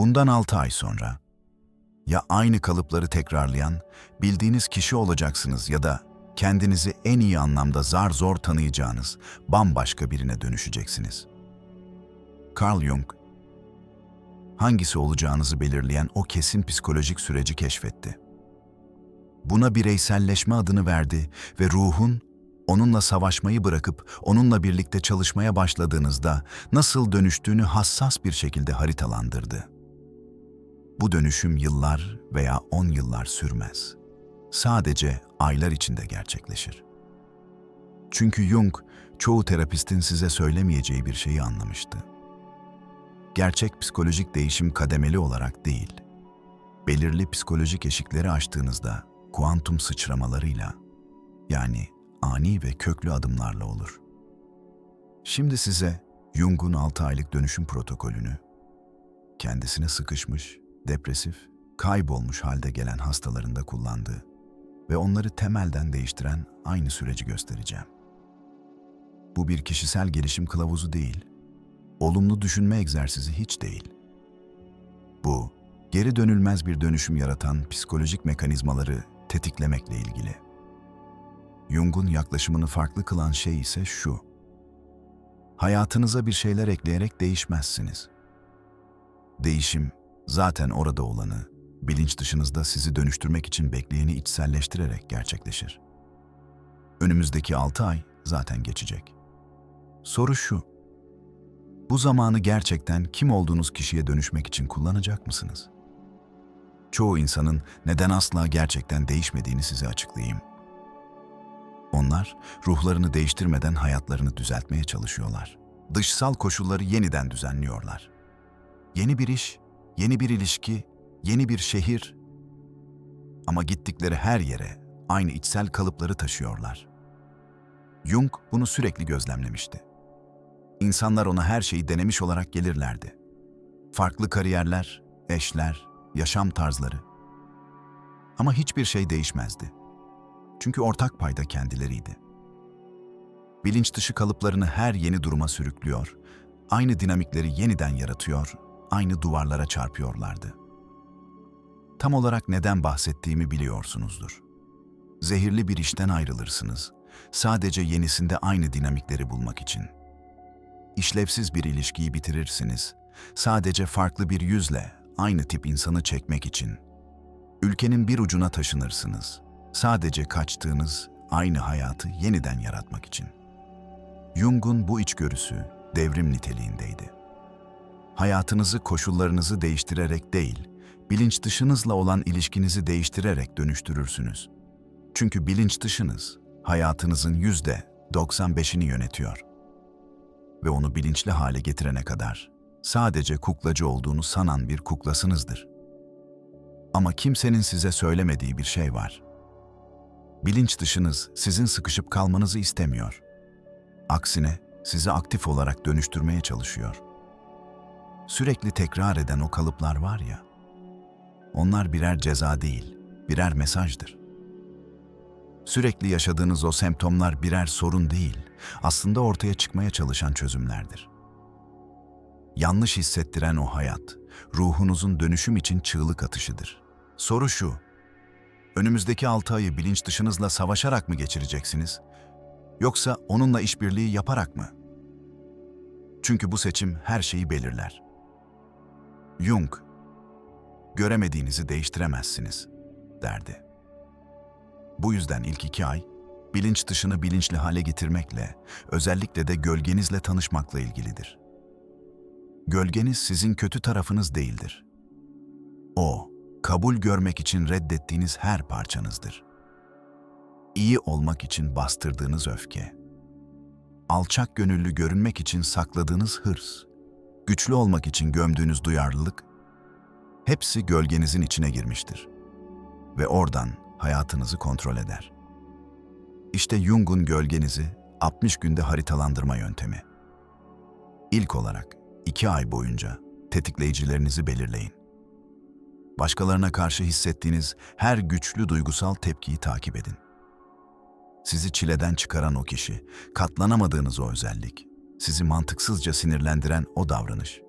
Bundan 6 ay sonra ya aynı kalıpları tekrarlayan bildiğiniz kişi olacaksınız ya da kendinizi en iyi anlamda zar zor tanıyacağınız bambaşka birine dönüşeceksiniz. Carl Jung hangisi olacağınızı belirleyen o kesin psikolojik süreci keşfetti. Buna bireyselleşme adını verdi ve ruhun onunla savaşmayı bırakıp onunla birlikte çalışmaya başladığınızda nasıl dönüştüğünü hassas bir şekilde haritalandırdı. Bu dönüşüm yıllar veya on yıllar sürmez. Sadece aylar içinde gerçekleşir. Çünkü Jung çoğu terapistin size söylemeyeceği bir şeyi anlamıştı. Gerçek psikolojik değişim kademeli olarak değil, belirli psikolojik eşikleri aştığınızda kuantum sıçramalarıyla yani ani ve köklü adımlarla olur. Şimdi size Jung'un 6 aylık dönüşüm protokolünü, kendisine sıkışmış, depresif, kaybolmuş halde gelen hastalarında kullandığı ve onları temelden değiştiren aynı süreci göstereceğim. Bu bir kişisel gelişim kılavuzu değil, olumlu düşünme egzersizi hiç değil. Bu, geri dönülmez bir dönüşüm yaratan psikolojik mekanizmaları tetiklemekle ilgili. Jung'un yaklaşımını farklı kılan şey ise şu. Hayatınıza bir şeyler ekleyerek değişmezsiniz. Değişim, zaten orada olanı, bilinç dışınızda sizi dönüştürmek için bekleyeni içselleştirerek gerçekleşir. Önümüzdeki altı ay zaten geçecek. Soru şu. Bu zamanı gerçekten kim olduğunuz kişiye dönüşmek için kullanacak mısınız? Çoğu insanın neden asla gerçekten değişmediğini size açıklayayım. Onlar ruhlarını değiştirmeden hayatlarını düzeltmeye çalışıyorlar. Dışsal koşulları yeniden düzenliyorlar. Yeni bir iş, yeni bir ilişki, yeni bir şehir ama gittikleri her yere aynı içsel kalıpları taşıyorlar. Jung bunu sürekli gözlemlemişti. İnsanlar ona her şeyi denemiş olarak gelirlerdi. Farklı kariyerler, eşler, yaşam tarzları. Ama hiçbir şey değişmezdi. Çünkü ortak payda kendileriydi. Bilinç dışı kalıplarını her yeni duruma sürüklüyor, aynı dinamikleri yeniden yaratıyor, aynı duvarlara çarpıyorlardı. Tam olarak neden bahsettiğimi biliyorsunuzdur. Zehirli bir işten ayrılırsınız, sadece yenisinde aynı dinamikleri bulmak için. İşlevsiz bir ilişkiyi bitirirsiniz, sadece farklı bir yüzle aynı tip insanı çekmek için. Ülkenin bir ucuna taşınırsınız, sadece kaçtığınız aynı hayatı yeniden yaratmak için. Jung'un bu içgörüsü devrim niteliğindeydi. Hayatınızı koşullarınızı değiştirerek değil, bilinç dışınızla olan ilişkinizi değiştirerek dönüştürürsünüz. Çünkü bilinç dışınız hayatınızın yüzde 95'ini yönetiyor. Ve onu bilinçli hale getirene kadar sadece kuklacı olduğunu sanan bir kuklasınızdır. Ama kimsenin size söylemediği bir şey var. Bilinç dışınız sizin sıkışıp kalmanızı istemiyor. Aksine sizi aktif olarak dönüştürmeye çalışıyor. Sürekli tekrar eden o kalıplar var ya, onlar birer ceza değil, birer mesajdır. Sürekli yaşadığınız o semptomlar birer sorun değil, aslında ortaya çıkmaya çalışan çözümlerdir. Yanlış hissettiren o hayat, ruhunuzun dönüşüm için çığlık atışıdır. Soru şu, önümüzdeki altı ayı bilinç dışınızla savaşarak mı geçireceksiniz? Yoksa onunla işbirliği yaparak mı? Çünkü bu seçim her şeyi belirler. Jung, göremediğinizi değiştiremezsiniz, derdi. Bu yüzden ilk iki ay, bilinç dışını bilinçli hale getirmekle, özellikle de gölgenizle tanışmakla ilgilidir. Gölgeniz sizin kötü tarafınız değildir. O, kabul görmek için reddettiğiniz her parçanızdır. İyi olmak için bastırdığınız öfke, alçak gönüllü görünmek için sakladığınız hırs, güçlü olmak için gömdüğünüz duyarlılık, hepsi gölgenizin içine girmiştir. Ve oradan hayatınızı kontrol eder. İşte Jung'un gölgenizi 60 günde haritalandırma yöntemi. İlk olarak iki ay boyunca tetikleyicilerinizi belirleyin. Başkalarına karşı hissettiğiniz her güçlü duygusal tepkiyi takip edin. Sizi çileden çıkaran o kişi, katlanamadığınız o özellik, sizi mantıksızca sinirlendiren o davranış.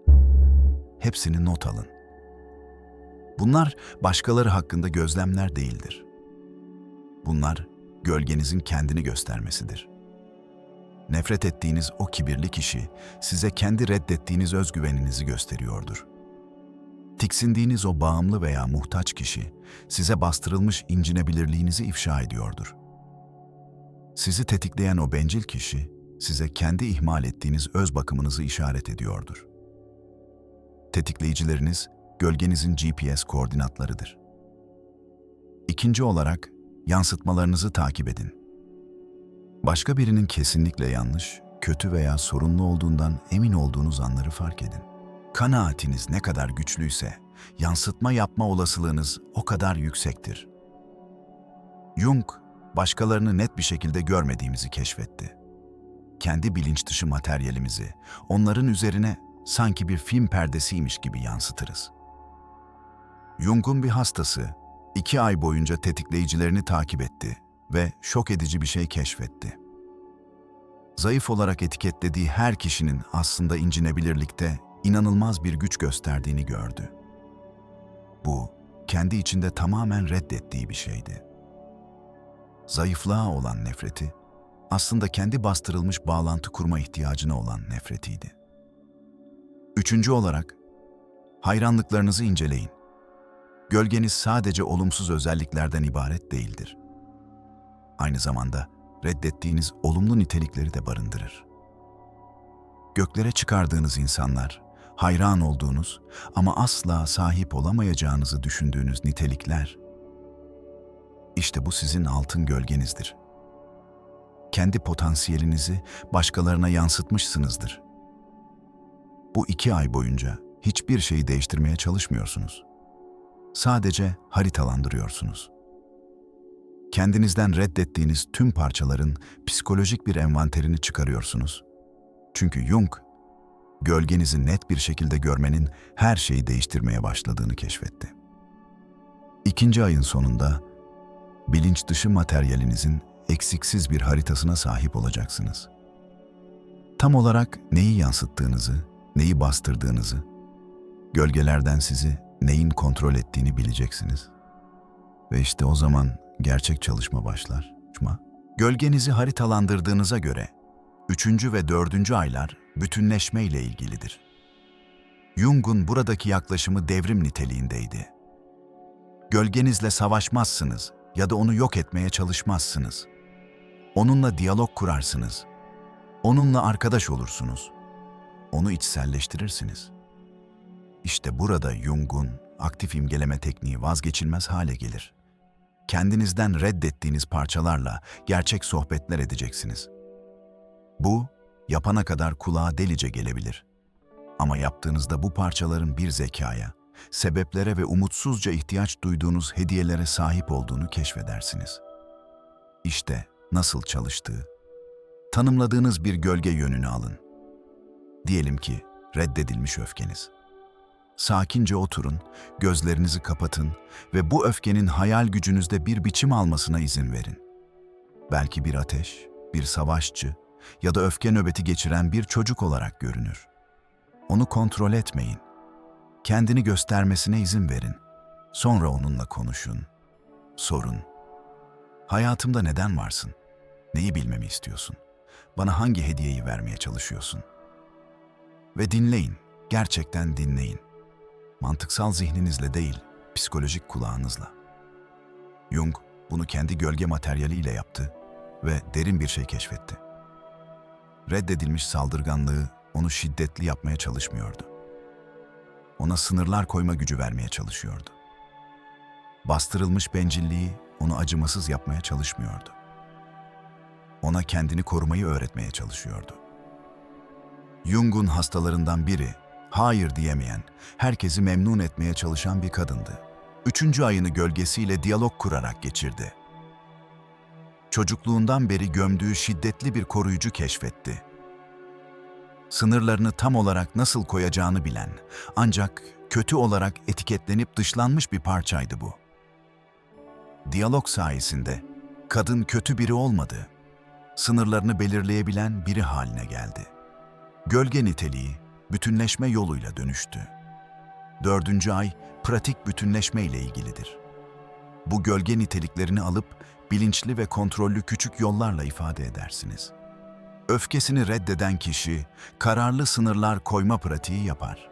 Hepsini not alın. Bunlar başkaları hakkında gözlemler değildir. Bunlar gölgenizin kendini göstermesidir. Nefret ettiğiniz o kibirli kişi size kendi reddettiğiniz özgüveninizi gösteriyordur. Tiksindiğiniz o bağımlı veya muhtaç kişi size bastırılmış incinebilirliğinizi ifşa ediyordur. Sizi tetikleyen o bencil kişi size kendi ihmal ettiğiniz öz bakımınızı işaret ediyordur. Tetikleyicileriniz gölgenizin GPS koordinatlarıdır. İkinci olarak yansıtmalarınızı takip edin. Başka birinin kesinlikle yanlış, kötü veya sorunlu olduğundan emin olduğunuz anları fark edin. Kanaatiniz ne kadar güçlüyse, yansıtma yapma olasılığınız o kadar yüksektir. Jung, başkalarını net bir şekilde görmediğimizi keşfetti. Kendi bilinç dışı materyalimizi onların üzerine sanki bir film perdesiymiş gibi yansıtırız. Jung'un bir hastası iki ay boyunca tetikleyicilerini takip etti ve şok edici bir şey keşfetti. Zayıf olarak etiketlediği her kişinin aslında incinebilirlikte inanılmaz bir güç gösterdiğini gördü. Bu, kendi içinde tamamen reddettiği bir şeydi. Zayıflığa olan nefreti, aslında kendi bastırılmış bağlantı kurma ihtiyacına olan nefretiydi. Üçüncü olarak, hayranlıklarınızı inceleyin. Gölgeniz sadece olumsuz özelliklerden ibaret değildir. Aynı zamanda reddettiğiniz olumlu nitelikleri de barındırır. Göklere çıkardığınız insanlar, hayran olduğunuz ama asla sahip olamayacağınızı düşündüğünüz nitelikler, işte bu sizin altın gölgenizdir. Kendi potansiyelinizi başkalarına yansıtmışsınızdır. Bu iki ay boyunca hiçbir şeyi değiştirmeye çalışmıyorsunuz. Sadece haritalandırıyorsunuz. Kendinizden reddettiğiniz tüm parçaların psikolojik bir envanterini çıkarıyorsunuz. Çünkü Jung, gölgenizi net bir şekilde görmenin her şeyi değiştirmeye başladığını keşfetti. İkinci ayın sonunda bilinç dışı materyalinizin eksiksiz bir haritasına sahip olacaksınız. Tam olarak neyi yansıttığınızı, neyi bastırdığınızı, gölgelerden sizi neyin kontrol ettiğini bileceksiniz. Ve işte o zaman gerçek çalışma başlar. Çalışma, Gölgenizi haritalandırdığınıza göre üçüncü ve dördüncü aylar bütünleşme ile ilgilidir. Jung'un buradaki yaklaşımı devrim niteliğindeydi. Gölgenizle savaşmazsınız ya da onu yok etmeye çalışmazsınız. Onunla diyalog kurarsınız. Onunla arkadaş olursunuz. Onu içselleştirirsiniz. İşte burada Jung'un aktif imgeleme tekniği vazgeçilmez hale gelir. Kendinizden reddettiğiniz parçalarla gerçek sohbetler edeceksiniz. Bu, yapana kadar kulağa delice gelebilir. Ama yaptığınızda bu parçaların bir zekaya, sebeplere ve umutsuzca ihtiyaç duyduğunuz hediyelere sahip olduğunu keşfedersiniz. İşte nasıl çalıştığı. Tanımladığınız bir gölge yönünü alın. Diyelim ki reddedilmiş öfkeniz. Sakince oturun, gözlerinizi kapatın ve bu öfkenin hayal gücünüzde bir biçim almasına izin verin. Belki bir ateş, bir savaşçı ya da öfke nöbeti geçiren bir çocuk olarak görünür. Onu kontrol etmeyin. Kendini göstermesine izin verin. Sonra onunla konuşun. Sorun. Hayatımda neden varsın? Neyi bilmemi istiyorsun? Bana hangi hediyeyi vermeye çalışıyorsun? Ve dinleyin, gerçekten dinleyin. Mantıksal zihninizle değil, psikolojik kulağınızla. Jung bunu kendi gölge materyaliyle yaptı ve derin bir şey keşfetti. Reddedilmiş saldırganlığı onu şiddetli yapmaya çalışmıyordu. Ona sınırlar koyma gücü vermeye çalışıyordu. Bastırılmış bencilliği onu acımasız yapmaya çalışmıyordu. Ona kendini korumayı öğretmeye çalışıyordu. Jung'un hastalarından biri, hayır diyemeyen, herkesi memnun etmeye çalışan bir kadındı. Üçüncü ayını gölgesiyle diyalog kurarak geçirdi. Çocukluğundan beri gömdüğü şiddetli bir koruyucu keşfetti. Sınırlarını tam olarak nasıl koyacağını bilen, ancak kötü olarak etiketlenip dışlanmış bir parçaydı bu. Diyalog sayesinde kadın kötü biri olmadı, sınırlarını belirleyebilen biri haline geldi. Gölge niteliği bütünleşme yoluyla dönüştü. Dördüncü ay pratik bütünleşme ile ilgilidir. Bu gölge niteliklerini alıp bilinçli ve kontrollü küçük yollarla ifade edersiniz. Öfkesini reddeden kişi kararlı sınırlar koyma pratiği yapar.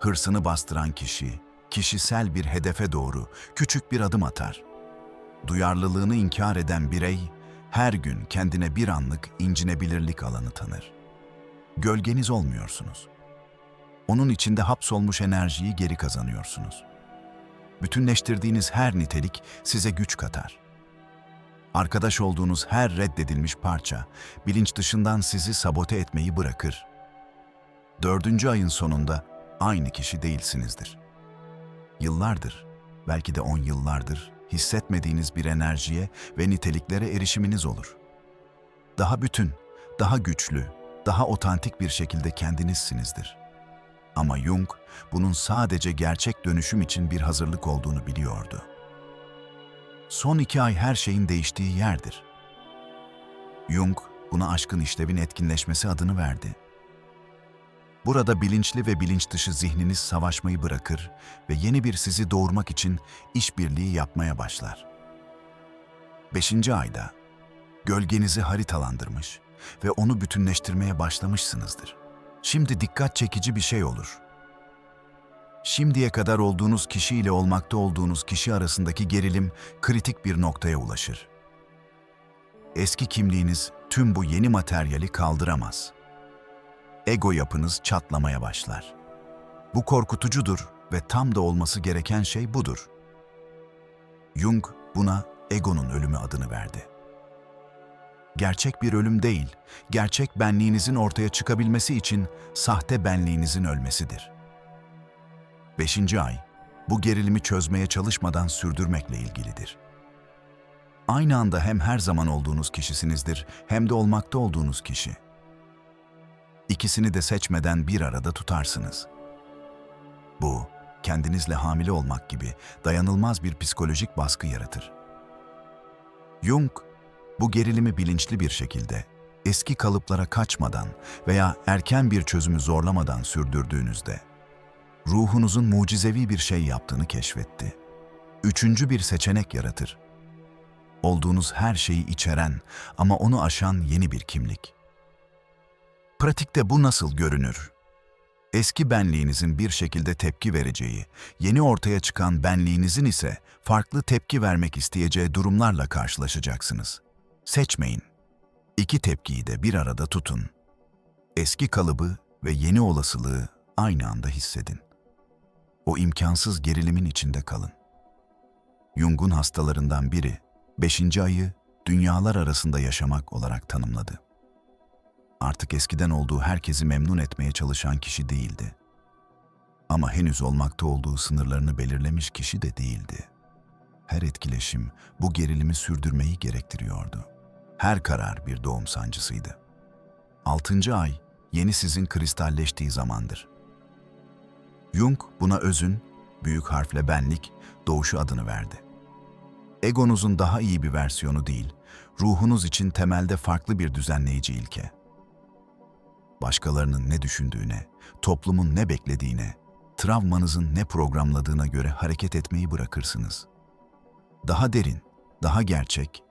Hırsını bastıran kişi kişisel bir hedefe doğru küçük bir adım atar. Duyarlılığını inkar eden birey her gün kendine bir anlık incinebilirlik alanı tanır. Gölgeniz olmuyorsunuz. Onun içinde hapsolmuş enerjiyi geri kazanıyorsunuz. Bütünleştirdiğiniz her nitelik size güç katar. Arkadaş olduğunuz her reddedilmiş parça bilinç dışından sizi sabote etmeyi bırakır. Dördüncü ayın sonunda aynı kişi değilsinizdir. Yıllardır, belki de on yıllardır hissetmediğiniz bir enerjiye ve niteliklere erişiminiz olur. Daha bütün, daha güçlü, daha otantik bir şekilde kendinizsinizdir. Ama Jung bunun sadece gerçek dönüşüm için bir hazırlık olduğunu biliyordu. Son iki ay her şeyin değiştiği yerdir. Jung buna aşkın işlevin etkinleşmesi adını verdi. Burada bilinçli ve bilinç dışı zihniniz savaşmayı bırakır ve yeni bir sizi doğurmak için işbirliği yapmaya başlar. Beşinci ayda gölgenizi haritalandırmış ve onu bütünleştirmeye başlamışsınızdır. Şimdi dikkat çekici bir şey olur. Şimdiye kadar olduğunuz kişi ile olmakta olduğunuz kişi arasındaki gerilim kritik bir noktaya ulaşır. Eski kimliğiniz tüm bu yeni materyali kaldıramaz. Ego yapınız çatlamaya başlar. Bu korkutucudur ve tam da olması gereken şey budur. Jung buna egonun ölümü adını verdi. Gerçek bir ölüm değil, gerçek benliğinizin ortaya çıkabilmesi için sahte benliğinizin ölmesidir. Beşinci ay, bu gerilimi çözmeye çalışmadan sürdürmekle ilgilidir. Aynı anda hem her zaman olduğunuz kişisinizdir hem de olmakta olduğunuz kişi. İkisini de seçmeden bir arada tutarsınız. Bu, kendinizle hamile olmak gibi dayanılmaz bir psikolojik baskı yaratır. Jung, bu gerilimi bilinçli bir şekilde, eski kalıplara kaçmadan veya erken bir çözümü zorlamadan sürdürdüğünüzde, ruhunuzun mucizevi bir şey yaptığını keşfetti. Üçüncü bir seçenek yaratır. Olduğunuz her şeyi içeren ama onu aşan yeni bir kimlik. Pratikte bu nasıl görünür? Eski benliğinizin bir şekilde tepki vereceği, yeni ortaya çıkan benliğinizin ise farklı tepki vermek isteyeceği durumlarla karşılaşacaksınız. Seçmeyin. İki tepkiyi de bir arada tutun. Eski kalıbı ve yeni olasılığı aynı anda hissedin. O imkansız gerilimin içinde kalın. Jung'un hastalarından biri, beşinci ayı dünyalar arasında yaşamak olarak tanımladı. Artık eskiden olduğu herkesi memnun etmeye çalışan kişi değildi. Ama henüz olmakta olduğu sınırlarını belirlemiş kişi de değildi. Her etkileşim bu gerilimi sürdürmeyi gerektiriyordu. Her karar bir doğum sancısıydı. Altıncı ay, yeni sizin kristalleştiği zamandır. Jung buna özün, büyük harfle benlik, doğuşu adını verdi. Egonuzun daha iyi bir versiyonu değil, ruhunuz için temelde farklı bir düzenleyici ilke. Başkalarının ne düşündüğüne, toplumun ne beklediğine, travmanızın ne programladığına göre hareket etmeyi bırakırsınız. Daha derin, daha gerçek,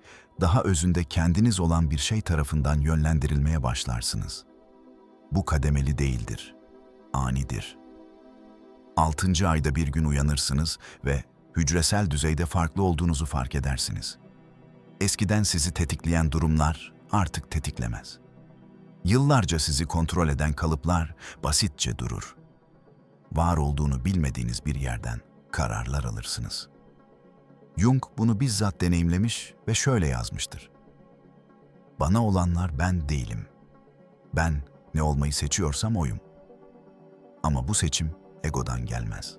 daha özünde kendiniz olan bir şey tarafından yönlendirilmeye başlarsınız. Bu kademeli değildir, anidir. Altıncı ayda bir gün uyanırsınız ve hücresel düzeyde farklı olduğunuzu fark edersiniz. Eskiden sizi tetikleyen durumlar artık tetiklemez. Yıllarca sizi kontrol eden kalıplar basitçe durur. Var olduğunu bilmediğiniz bir yerden kararlar alırsınız. Jung bunu bizzat deneyimlemiş ve şöyle yazmıştır. Bana olanlar ben değilim. Ben ne olmayı seçiyorsam oyum. Ama bu seçim egodan gelmez.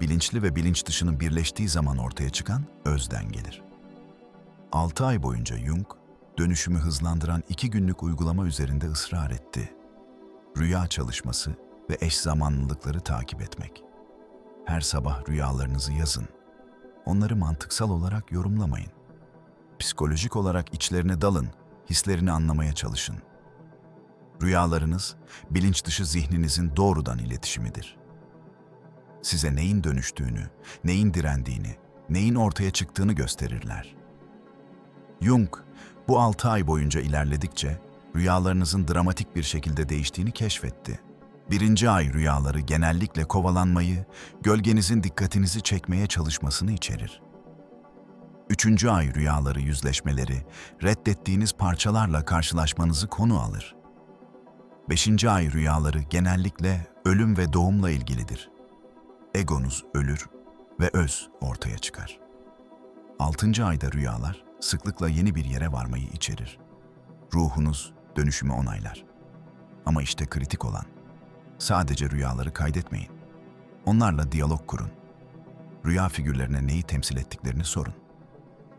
Bilinçli ve bilinç dışının birleştiği zaman ortaya çıkan özden gelir. 6 ay boyunca Jung, dönüşümü hızlandıran iki günlük uygulama üzerinde ısrar etti. Rüya çalışması ve eş zamanlılıkları takip etmek. Her sabah rüyalarınızı yazın. Onları mantıksal olarak yorumlamayın. Psikolojik olarak içlerine dalın, hislerini anlamaya çalışın. Rüyalarınız, bilinç dışı zihninizin doğrudan iletişimidir. size neyin dönüştüğünü, neyin direndiğini, neyin ortaya çıktığını gösterirler. Jung, bu altı ay boyunca ilerledikçe rüyalarınızın dramatik bir şekilde değiştiğini keşfetti. Birinci ay rüyaları genellikle kovalanmayı, gölgenizin dikkatinizi çekmeye çalışmasını içerir. Üçüncü ay rüyaları yüzleşmeleri, reddettiğiniz parçalarla karşılaşmanızı konu alır. Beşinci ay rüyaları genellikle ölüm ve doğumla ilgilidir. Egonuz ölür ve öz ortaya çıkar. Altıncı ayda rüyalar sıklıkla yeni bir yere varmayı içerir. Ruhunuz dönüşümü onaylar. Ama işte kritik olan, sadece rüyaları kaydetmeyin. Onlarla diyalog kurun. Rüya figürlerine neyi temsil ettiklerini sorun.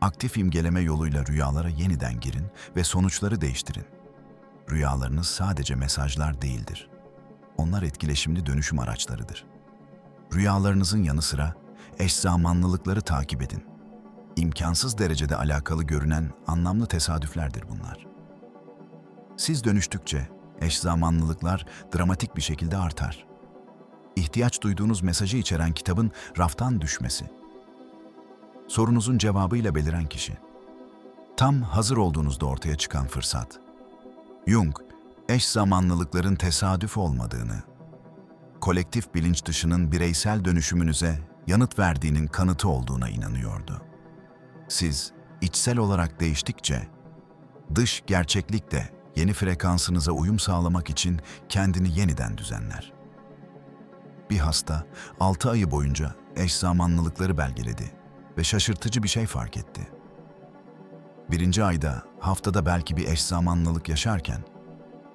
Aktif imgeleme yoluyla rüyalara yeniden girin ve sonuçları değiştirin. Rüyalarınız sadece mesajlar değildir. Onlar etkileşimli dönüşüm araçlarıdır. Rüyalarınızın yanı sıra eş zamanlılıkları takip edin. İmkansız derecede alakalı görünen anlamlı tesadüflerdir bunlar. Siz dönüştükçe eş zamanlılıklar dramatik bir şekilde artar. İhtiyaç duyduğunuz mesajı içeren kitabın raftan düşmesi. Sorunuzun cevabıyla beliren kişi. Tam hazır olduğunuzda ortaya çıkan fırsat. Jung, eş zamanlılıkların tesadüf olmadığını, kolektif bilinç dışının bireysel dönüşümünüze yanıt verdiğinin kanıtı olduğuna inanıyordu. Siz içsel olarak değiştikçe, dış gerçeklik de yeni frekansınıza uyum sağlamak için kendini yeniden düzenler. Bir hasta 6 ayı boyunca eş zamanlılıkları belgeledi ve şaşırtıcı bir şey fark etti. Birinci ayda haftada belki bir eş zamanlılık yaşarken,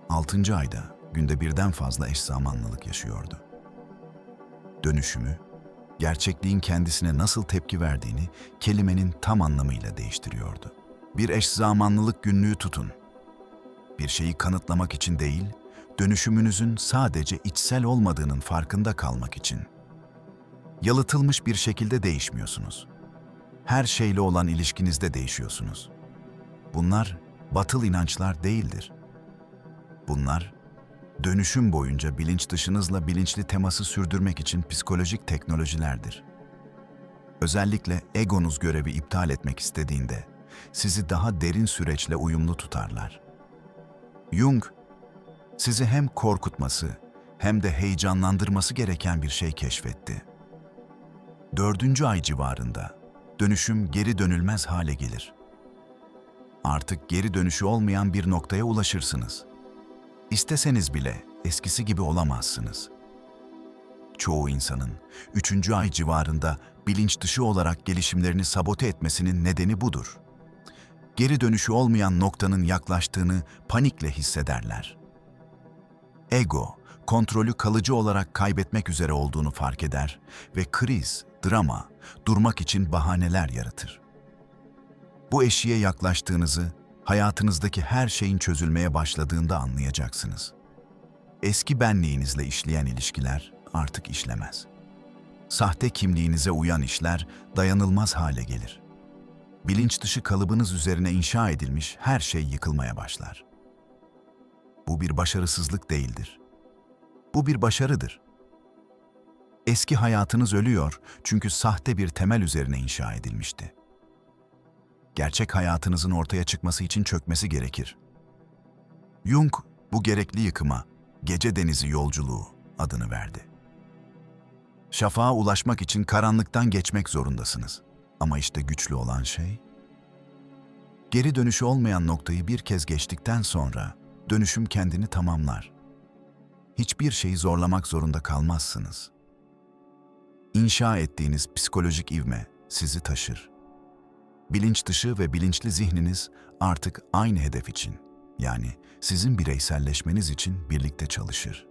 altıncı ayda günde birden fazla eş zamanlılık yaşıyordu. Dönüşümü, gerçekliğin kendisine nasıl tepki verdiğini kelimenin tam anlamıyla değiştiriyordu. Bir eş zamanlılık günlüğü tutun. Bir şeyi kanıtlamak için değil, dönüşümünüzün sadece içsel olmadığının farkında kalmak için. Yalıtılmış bir şekilde değişmiyorsunuz. Her şeyle olan ilişkinizde değişiyorsunuz. Bunlar batıl inançlar değildir. Bunlar dönüşüm boyunca bilinç dışınızla bilinçli teması sürdürmek için psikolojik teknolojilerdir. Özellikle egonuz görevi iptal etmek istediğinde sizi daha derin süreçle uyumlu tutarlar. Jung, sizi hem korkutması hem de heyecanlandırması gereken bir şey keşfetti. Dördüncü ay civarında dönüşüm geri dönülmez hale gelir. Artık geri dönüşü olmayan bir noktaya ulaşırsınız. İsteseniz bile eskisi gibi olamazsınız. Çoğu insanın üçüncü ay civarında bilinç dışı olarak gelişimlerini sabote etmesinin nedeni budur. Geri dönüşü olmayan noktanın yaklaştığını panikle hissederler. Ego, kontrolü kalıcı olarak kaybetmek üzere olduğunu fark eder ve kriz, drama, durmak için bahaneler yaratır. Bu eşiğe yaklaştığınızı hayatınızdaki her şeyin çözülmeye başladığında anlayacaksınız. Eski benliğinizle işleyen ilişkiler artık işlemez. Sahte kimliğinize uyan işler dayanılmaz hale gelir. Bilinç dışı kalıbınız üzerine inşa edilmiş her şey yıkılmaya başlar. Bu bir başarısızlık değildir. Bu bir başarıdır. Eski hayatınız ölüyor çünkü sahte bir temel üzerine inşa edilmişti gerçek hayatınızın ortaya çıkması için çökmesi gerekir. Jung bu gerekli yıkıma gece denizi yolculuğu adını verdi. Şafağa ulaşmak için karanlıktan geçmek zorundasınız. Ama işte güçlü olan şey, geri dönüşü olmayan noktayı bir kez geçtikten sonra dönüşüm kendini tamamlar. Hiçbir şeyi zorlamak zorunda kalmazsınız. İnşa ettiğiniz psikolojik ivme sizi taşır bilinç dışı ve bilinçli zihniniz artık aynı hedef için, yani sizin bireyselleşmeniz için birlikte çalışır.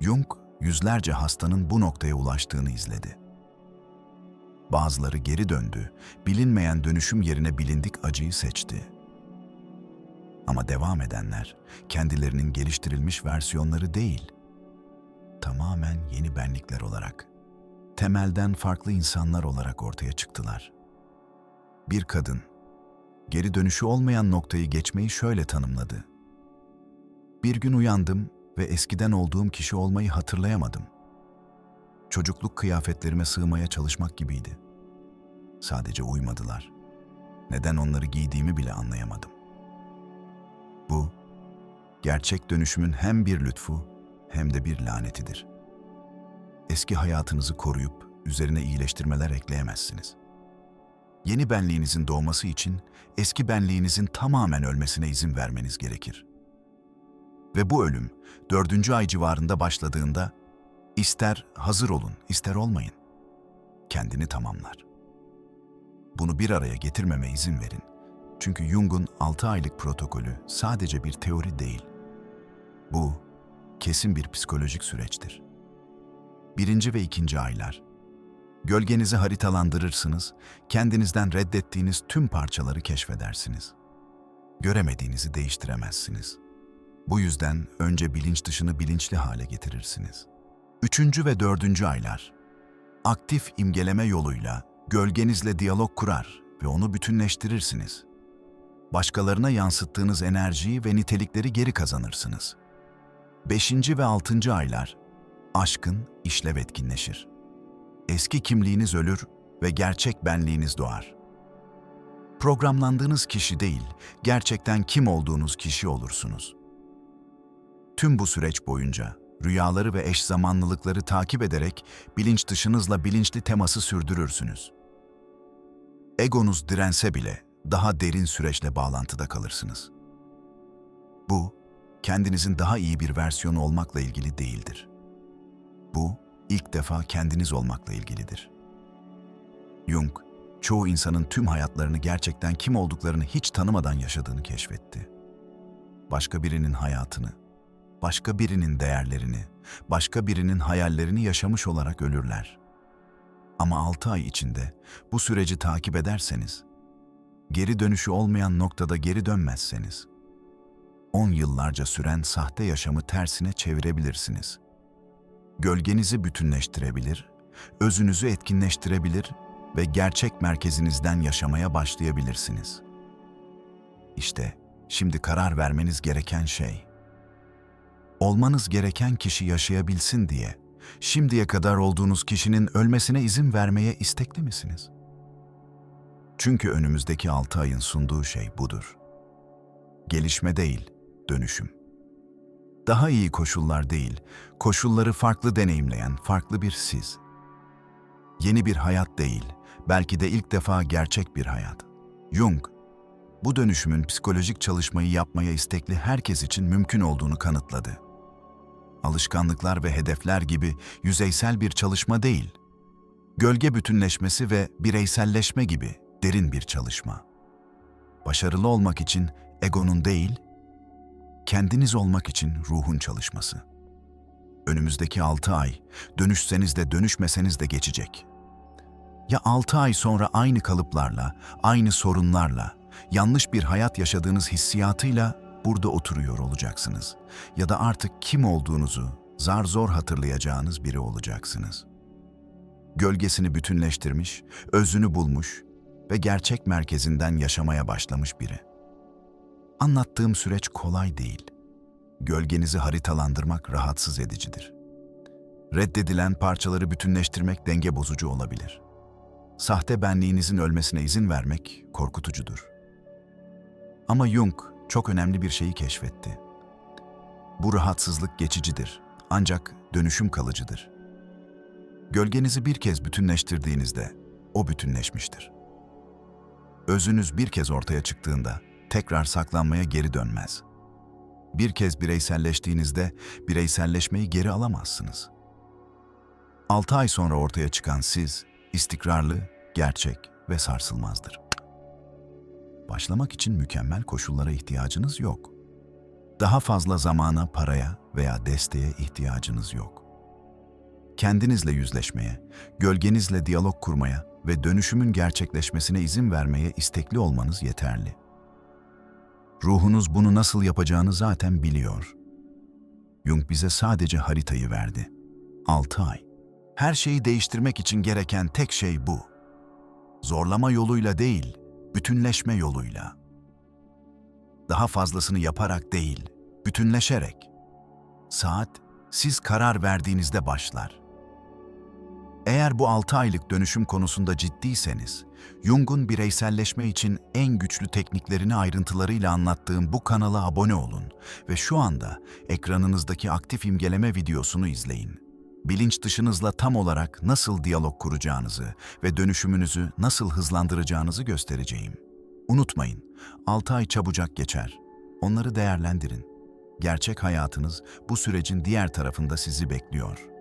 Jung, yüzlerce hastanın bu noktaya ulaştığını izledi. Bazıları geri döndü, bilinmeyen dönüşüm yerine bilindik acıyı seçti. Ama devam edenler, kendilerinin geliştirilmiş versiyonları değil, tamamen yeni benlikler olarak, temelden farklı insanlar olarak ortaya çıktılar.'' Bir kadın, geri dönüşü olmayan noktayı geçmeyi şöyle tanımladı. Bir gün uyandım ve eskiden olduğum kişi olmayı hatırlayamadım. çocukluk kıyafetlerime sığmaya çalışmak gibiydi. Sadece uymadılar. Neden onları giydiğimi bile anlayamadım. Bu, gerçek dönüşümün hem bir lütfu hem de bir lanetidir. Eski hayatınızı koruyup üzerine iyileştirmeler ekleyemezsiniz. Yeni benliğinizin doğması için eski benliğinizin tamamen ölmesine izin vermeniz gerekir. Ve bu ölüm dördüncü ay civarında başladığında ister hazır olun, ister olmayın. Kendini tamamlar. Bunu bir araya getirmeme izin verin. Çünkü Jung'un 6 aylık protokolü sadece bir teori değil. Bu kesin bir psikolojik süreçtir. Birinci ve ikinci aylar. Gölgenizi haritalandırırsınız, kendinizden reddettiğiniz tüm parçaları keşfedersiniz. Göremediğinizi değiştiremezsiniz. Bu yüzden önce bilinç dışını bilinçli hale getirirsiniz. Üçüncü ve dördüncü aylar. Aktif imgeleme yoluyla gölgenizle diyalog kurar ve onu bütünleştirirsiniz. Başkalarına yansıttığınız enerjiyi ve nitelikleri geri kazanırsınız. Beşinci ve altıncı aylar. Aşkın işlev etkinleşir. Eski kimliğiniz ölür ve gerçek benliğiniz doğar. Programlandığınız kişi değil, gerçekten kim olduğunuz kişi olursunuz. Tüm bu süreç boyunca rüyaları ve eş zamanlılıkları takip ederek bilinç dışınızla bilinçli teması sürdürürsünüz. Egonuz dirense bile daha derin süreçle bağlantıda kalırsınız. Bu, kendinizin daha iyi bir versiyonu olmakla ilgili değildir. Bu, ilk defa kendiniz olmakla ilgilidir. Jung, çoğu insanın tüm hayatlarını gerçekten kim olduklarını hiç tanımadan yaşadığını keşfetti. Başka birinin hayatını, başka birinin değerlerini, başka birinin hayallerini yaşamış olarak ölürler. Ama altı ay içinde bu süreci takip ederseniz, geri dönüşü olmayan noktada geri dönmezseniz, on yıllarca süren sahte yaşamı tersine çevirebilirsiniz. Gölgenizi bütünleştirebilir, özünüzü etkinleştirebilir ve gerçek merkezinizden yaşamaya başlayabilirsiniz. İşte şimdi karar vermeniz gereken şey. Olmanız gereken kişi yaşayabilsin diye şimdiye kadar olduğunuz kişinin ölmesine izin vermeye istekli misiniz? Çünkü önümüzdeki altı ayın sunduğu şey budur. Gelişme değil, dönüşüm. Daha iyi koşullar değil, koşulları farklı deneyimleyen farklı bir siz. Yeni bir hayat değil, belki de ilk defa gerçek bir hayat. Jung, bu dönüşümün psikolojik çalışmayı yapmaya istekli herkes için mümkün olduğunu kanıtladı. Alışkanlıklar ve hedefler gibi yüzeysel bir çalışma değil, gölge bütünleşmesi ve bireyselleşme gibi derin bir çalışma. Başarılı olmak için egonun değil, kendiniz olmak için ruhun çalışması. Önümüzdeki altı ay, dönüşseniz de dönüşmeseniz de geçecek. Ya altı ay sonra aynı kalıplarla, aynı sorunlarla, yanlış bir hayat yaşadığınız hissiyatıyla burada oturuyor olacaksınız. Ya da artık kim olduğunuzu zar zor hatırlayacağınız biri olacaksınız. Gölgesini bütünleştirmiş, özünü bulmuş ve gerçek merkezinden yaşamaya başlamış biri. Anlattığım süreç kolay değil. Gölgenizi haritalandırmak rahatsız edicidir. Reddedilen parçaları bütünleştirmek denge bozucu olabilir. Sahte benliğinizin ölmesine izin vermek korkutucudur. Ama Jung çok önemli bir şeyi keşfetti. Bu rahatsızlık geçicidir ancak dönüşüm kalıcıdır. Gölgenizi bir kez bütünleştirdiğinizde o bütünleşmiştir. Özünüz bir kez ortaya çıktığında tekrar saklanmaya geri dönmez. Bir kez bireyselleştiğinizde bireyselleşmeyi geri alamazsınız. Altı ay sonra ortaya çıkan siz, istikrarlı, gerçek ve sarsılmazdır. Başlamak için mükemmel koşullara ihtiyacınız yok. Daha fazla zamana, paraya veya desteğe ihtiyacınız yok. Kendinizle yüzleşmeye, gölgenizle diyalog kurmaya ve dönüşümün gerçekleşmesine izin vermeye istekli olmanız yeterli. Ruhunuz bunu nasıl yapacağını zaten biliyor. Jung bize sadece haritayı verdi. 6 ay. Her şeyi değiştirmek için gereken tek şey bu. Zorlama yoluyla değil, bütünleşme yoluyla. Daha fazlasını yaparak değil, bütünleşerek. Saat siz karar verdiğinizde başlar. Eğer bu 6 aylık dönüşüm konusunda ciddiyseniz, Jung'un bireyselleşme için en güçlü tekniklerini ayrıntılarıyla anlattığım bu kanala abone olun ve şu anda ekranınızdaki aktif imgeleme videosunu izleyin. Bilinç dışınızla tam olarak nasıl diyalog kuracağınızı ve dönüşümünüzü nasıl hızlandıracağınızı göstereceğim. Unutmayın, 6 ay çabucak geçer. Onları değerlendirin. Gerçek hayatınız bu sürecin diğer tarafında sizi bekliyor.